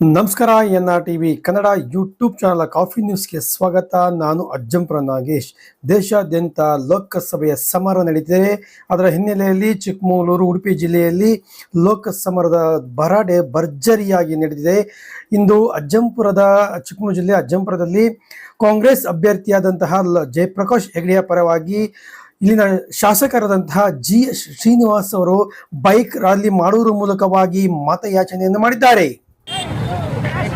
ನಮಸ್ಕಾರ N R T V Kannada YouTube channel coffee ನ್ಯೂಸ್ಗೆ ಸ್ವಾಗತ. ನಾನು ಅಜ್ಜಂಪುರ ನಾಗೇಶ್. ದೇಶಾದ್ಯಂತ ಲೋಕಸಭೆಯ ಸಮರ ನಡೀತಿದೆ. ಅದರ ಹಿನ್ನೆಲೆಯಲ್ಲಿ ಚಿಕ್ಕಮಗಳೂರು, ಉಡುಪಿ ಜಿಲ್ಲೆಯಲ್ಲಿ ಲೋಕಸಮರದ ಭರಾಟೆ ಭರ್ಜರಿಯಾಗಿ ನಡೆದಿದೆ. ಇಂದು ಅಜ್ಜಂಪುರದ, ಚಿಕ್ಕಮಗಳೂರು ಜಿಲ್ಲೆ ಅಜ್ಜಂಪುರದಲ್ಲಿ ಕಾಂಗ್ರೆಸ್ ಅಭ್ಯರ್ಥಿಯಾದಂತಹ ಜಯಪ್ರಕಾಶ್ ಹೆಗಡೆಯ ಪರವಾಗಿ ಇಲ್ಲಿನ ಶಾಸಕರಾದಂತಹ ಜಿ ಶ್ರೀನಿವಾಸ್ ಅವರು ಬೈಕ್ ರ್ಯಾಲಿ ಮಾಡುವುದರ ಮೂಲಕವಾಗಿ ಮತಯಾಚನೆಯನ್ನು ಮಾಡಿದ್ದಾರೆ.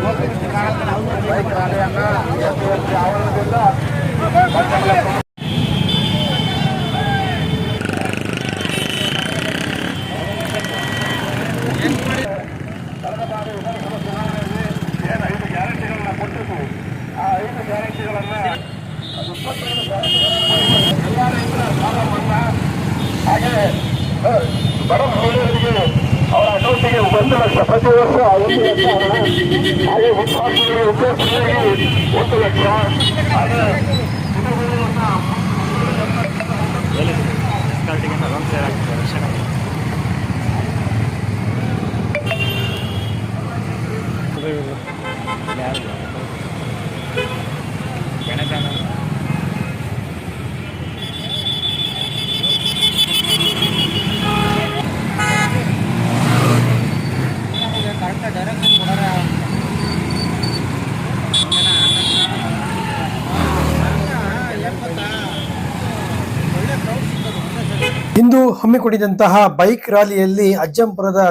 ಬಡ ಮಹಿಳೆಯರಿಗೆ ಪ್ರತಿ ವರ್ಷ ಒಂದು ಲಕ್ಷ ಹಣ ಹಾಗೆ ವಿದ್ಯಾರ್ಥಿಗಳಿಗೆ ವಿದ್ಯಾರ್ಥಿಗಳಿಗೆ ಒಂದು ಇಂದು ಹಮ್ಮಿಕೊಂಡಿದ್ದಂತಹ ಬೈಕ್ ರ್ಯಾಲಿಯಲ್ಲಿ ಅಜ್ಜಂಪುರದ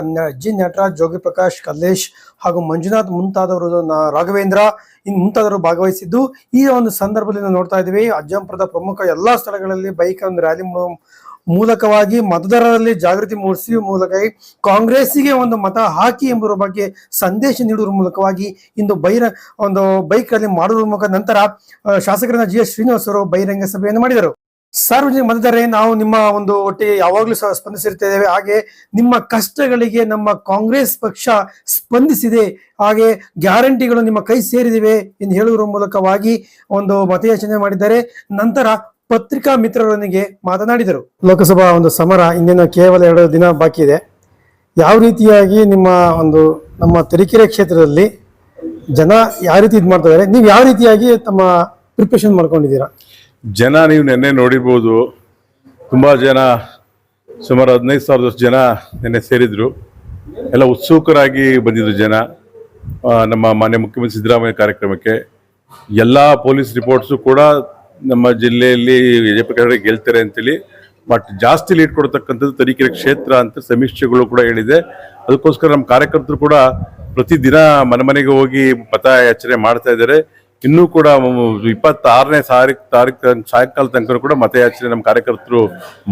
ಜಿ ನಟರಾಜ್ ಜೋಗಿ ಪ್ರಕಾಶ್ ಕಲ್ಲೇಶ್ ಹಾಗೂ ಮಂಜುನಾಥ್ ಮುಂತಾದವರು ರಾಘವೇಂದ್ರ ಇನ್ ಮುಂತಾದವರು ಭಾಗವಹಿಸಿದ್ದು. ಈ ಒಂದು ಸಂದರ್ಭದಲ್ಲಿ ನಾವು ನೋಡ್ತಾ ಇದ್ದೀವಿ, ಅಜ್ಜಂಪುರದ ಪ್ರಮುಖ ಎಲ್ಲಾ ಸ್ಥಳಗಳಲ್ಲಿ ಬೈಕ್ ಒಂದು ರ್ಯಾಲಿ ಮೂಲಕವಾಗಿ ಮತದಾರರಲ್ಲಿ ಜಾಗೃತಿ ಮೂಡಿಸುವ ಮೂಲಕ ಕಾಂಗ್ರೆಸ್ಸಿಗೆ ಒಂದು ಮತ ಹಾಕಿ ಎಂಬುದರ ಬಗ್ಗೆ ಸಂದೇಶ ನೀಡುವ ಮೂಲಕವಾಗಿ ಇಂದು ಬೈರ ಒಂದು ಬೈಕ್ ರ್ಯಾಲಿ ಮಾಡುವ ಮೂಲಕ ನಂತರ ಶಾಸಕರಾದ ಜಿ ಎಸ್ ಶ್ರೀನಿವಾಸ್ ಅವರು ಬಹಿರಂಗ ಸಭೆಯನ್ನು ಮಾಡಿದರು. ಸಾರ್ವಜನಿಕ ಮತದಾರರೇ, ನಾವು ನಿಮ್ಮ ಒಂದು ಒಟ್ಟಿಗೆ ಯಾವಾಗಲೂ ಸಹ ಸ್ಪಂದಿಸಿರ್ತೇವೆ. ಹಾಗೆ ನಿಮ್ಮ ಕಷ್ಟಗಳಿಗೆ ನಮ್ಮ ಕಾಂಗ್ರೆಸ್ ಪಕ್ಷ ಸ್ಪಂದಿಸಿದೆ. ಹಾಗೆ ಗ್ಯಾರಂಟಿಗಳು ನಿಮ್ಮ ಕೈ ಸೇರಿದಿವೆ ಎಂದು ಹೇಳುವ ಮೂಲಕವಾಗಿ ಒಂದು ಮತಯಾಚನೆ ಮಾಡಿದ್ದಾರೆ. ನಂತರ ಪತ್ರಿಕಾ ಮಿತ್ರರೊಂದಿಗೆ ಮಾತನಾಡಿದರು. ಲೋಕಸಭಾ ಒಂದು ಸಮರ ಇನ್ನೇನು ಕೇವಲ ಎರಡು ದಿನ ಬಾಕಿ ಇದೆ. ಯಾವ ರೀತಿಯಾಗಿ ನಿಮ್ಮ ಒಂದು ನಮ್ಮ ತರೀಕೆರೆ ಕ್ಷೇತ್ರದಲ್ಲಿ ಜನ ಯಾವ ರೀತಿ ಇದು ಮಾಡ್ತಾ ಇದ್ದಾರೆ? ನೀವು ಯಾವ ರೀತಿಯಾಗಿ ತಮ್ಮ ಪ್ರಿಪ್ರೇಷನ್ ಮಾಡ್ಕೊಂಡಿದ್ದೀರಾ? ಜನ ನೀವು ನೆನ್ನೆ ನೋಡಿರ್ಬೋದು, ತುಂಬ ಜನ ಸುಮಾರು ಹದಿನೈದು ಸಾವಿರದಷ್ಟು ಜನ ನೆನ್ನೆ ಸೇರಿದ್ರು. ಎಲ್ಲ ಉತ್ಸುಕರಾಗಿ ಬಂದಿದ್ರು ಜನ ನಮ್ಮ ಮಾನ್ಯ ಮುಖ್ಯಮಂತ್ರಿ ಸಿದ್ದರಾಮಯ್ಯ ಕಾರ್ಯಕ್ರಮಕ್ಕೆ. ಎಲ್ಲ ಪೊಲೀಸ್ ರಿಪೋರ್ಟ್ಸು ಕೂಡ ನಮ್ಮ ಜಿಲ್ಲೆಯಲ್ಲಿ ಜಯಪ್ರಕಾಶ್ ಗೆಲ್ತಾರೆ ಅಂತೇಳಿ, ಬಟ್ ಜಾಸ್ತಿ ಲೀಡ್ ಕೊಡ್ತಕ್ಕಂಥದ್ದು ತರೀಕೆರೆ ಕ್ಷೇತ್ರ ಅಂತ ಸಮೀಕ್ಷೆಗಳು ಕೂಡ ಹೇಳಿದೆ. ಅದಕ್ಕೋಸ್ಕರ ನಮ್ಮ ಕಾರ್ಯಕರ್ತರು ಕೂಡ ಪ್ರತಿದಿನ ಮನೆ ಮನೆಗೆ ಹೋಗಿ ಮತ ಯಾಚನೆ ಮಾಡ್ತಾ ಇದ್ದಾರೆ. ಇನ್ನೂ ಕೂಡ ಇಪ್ಪತ್ತಾರನೇ ತಾರೀಕು ತಾರೀಕು ಸಾಯಂಕಾಲ ತನಕ ಕೂಡ ಮತಯಾಚನೆ ನಮ್ಮ ಕಾರ್ಯಕರ್ತರು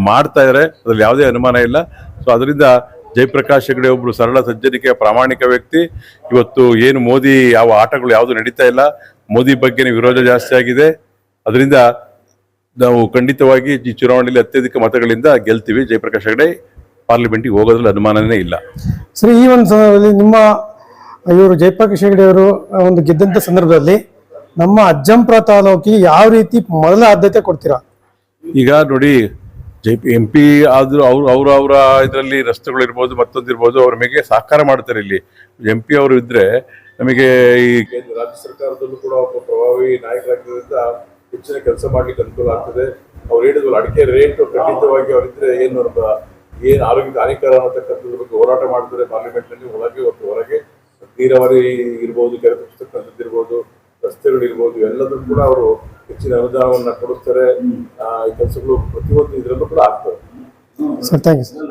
ಮಾಡ್ತಾ ಇದ್ದಾರೆ ಅದ್ರಲ್ಲಿ ಯಾವುದೇ ಅನುಮಾನ ಇಲ್ಲ. ಸೊ ಅದರಿಂದ ಜಯಪ್ರಕಾಶ್ ಹೆಗಡೆ ಒಬ್ಬರು ಸರಳ ಸಜ್ಜನಿಕೆ ಪ್ರಾಮಾಣಿಕ ವ್ಯಕ್ತಿ. ಇವತ್ತು ಏನು ಮೋದಿ ಯಾವ ಆಟಗಳು ಯಾವುದು ನಡೀತಾ ಇಲ್ಲ. ಮೋದಿ ಬಗ್ಗೆ ವಿರೋಧ ಜಾಸ್ತಿ ಆಗಿದೆ. ಅದರಿಂದ ನಾವು ಖಂಡಿತವಾಗಿ ಈ ಚುನಾವಣೆಯಲ್ಲಿ ಅತ್ಯಧಿಕ ಮತಗಳಿಂದ ಗೆಲ್ತೀವಿ ಜಯಪ್ರಕಾಶ್ ಹೆಗಡೆ. ಪಾರ್ಲಿಮೆಂಟಿಗೆ ಹೋಗೋದ್ರಲ್ಲಿ ಅನುಮಾನನೇ ಇಲ್ಲ. ಸರಿ, ಈ ಒಂದು ಸಂದರ್ಭದಲ್ಲಿ ನಿಮ್ಮ ಇವರು ಜಯಪ್ರಕಾಶ್ ಹೆಗಡೆ ಅವರು ಒಂದು ಗೆದ್ದಂಥ ಸಂದರ್ಭದಲ್ಲಿ ನಮ್ಮ ಅಜ್ಜಂಪುರ ತಾಲೂಕಿಗೆ ಯಾವ ರೀತಿ ಮೊದಲ ಆದ್ಯತೆ ಕೊಡ್ತೀರಾ? ಈಗ ನೋಡಿ, ಜೆ ಪಿ, ಎಂ ಪಿ ಆದ್ರೂ ಅವ್ರು, ಅವ್ರ ಅವರ ಇದರಲ್ಲಿ ರಸ್ತೆಗಳಿರ್ಬೋದು ಮತ್ತೊಂದಿರ್ಬೋದು ಅವ್ರ ಮೇಲೆ ಸಹಕಾರ ಮಾಡ್ತಾರೆ ಇಲ್ಲಿ. ಎಂ ಪಿ ಅವರು ಇದ್ರೆ ನಮಗೆ ಈ ರಾಜ್ಯ ಸರ್ಕಾರದಲ್ಲೂ ಕೂಡ ಒಬ್ಬ ಪ್ರಭಾವಿ ನಾಯಕರಾಗಿರೋದ್ರಿಂದ ಹೆಚ್ಚಿನ ಕೆಲಸ ಮಾಡ್ಲಿಕ್ಕೆ ಅನುಕೂಲ ಆಗ್ತದೆ. ಅವ್ರು ಹೇಳಿದ್ರು ಅಡಿಕೆ ರೇಟ್ ಖಂಡಿತವಾಗಿ ಅವರಿದ್ರೆ ಏನು ನಮ್ಮ ಏನು ಆರೋಗ್ಯಕ್ಕೆ ಹಾನಿಕರ ಅನ್ನತಕ್ಕಂಥದ್ರ ಬಗ್ಗೆ ಹೋರಾಟ ಮಾಡ್ತಾರೆ ಪಾರ್ಲಿಮೆಂಟ್ನಲ್ಲಿ ಒಳಗೆ ಮತ್ತು ಹೊರಗೆ. ನೀರಾವರಿ ಇರ್ಬೋದು, ಕೆರೆ ತುಂಬಿಸ್ತಕ್ಕಂಥದ್ದು ಇರ್ಬೋದು ರಸ್ತೆಗಳಿರ್ಬೋದು ಎಲ್ಲದೂ ಕೂಡ ಅವರು ಹೆಚ್ಚಿನ ಅನುದಾನವನ್ನು ಕೊಡಿಸ್ತಾರೆ. ಆ, ಈ ಕೆಲಸಗಳು ಪ್ರತಿಯೊಂದು ಇದರಲ್ಲೂ ಕೂಡ ಆಗ್ತವೆ. Sir thank you sir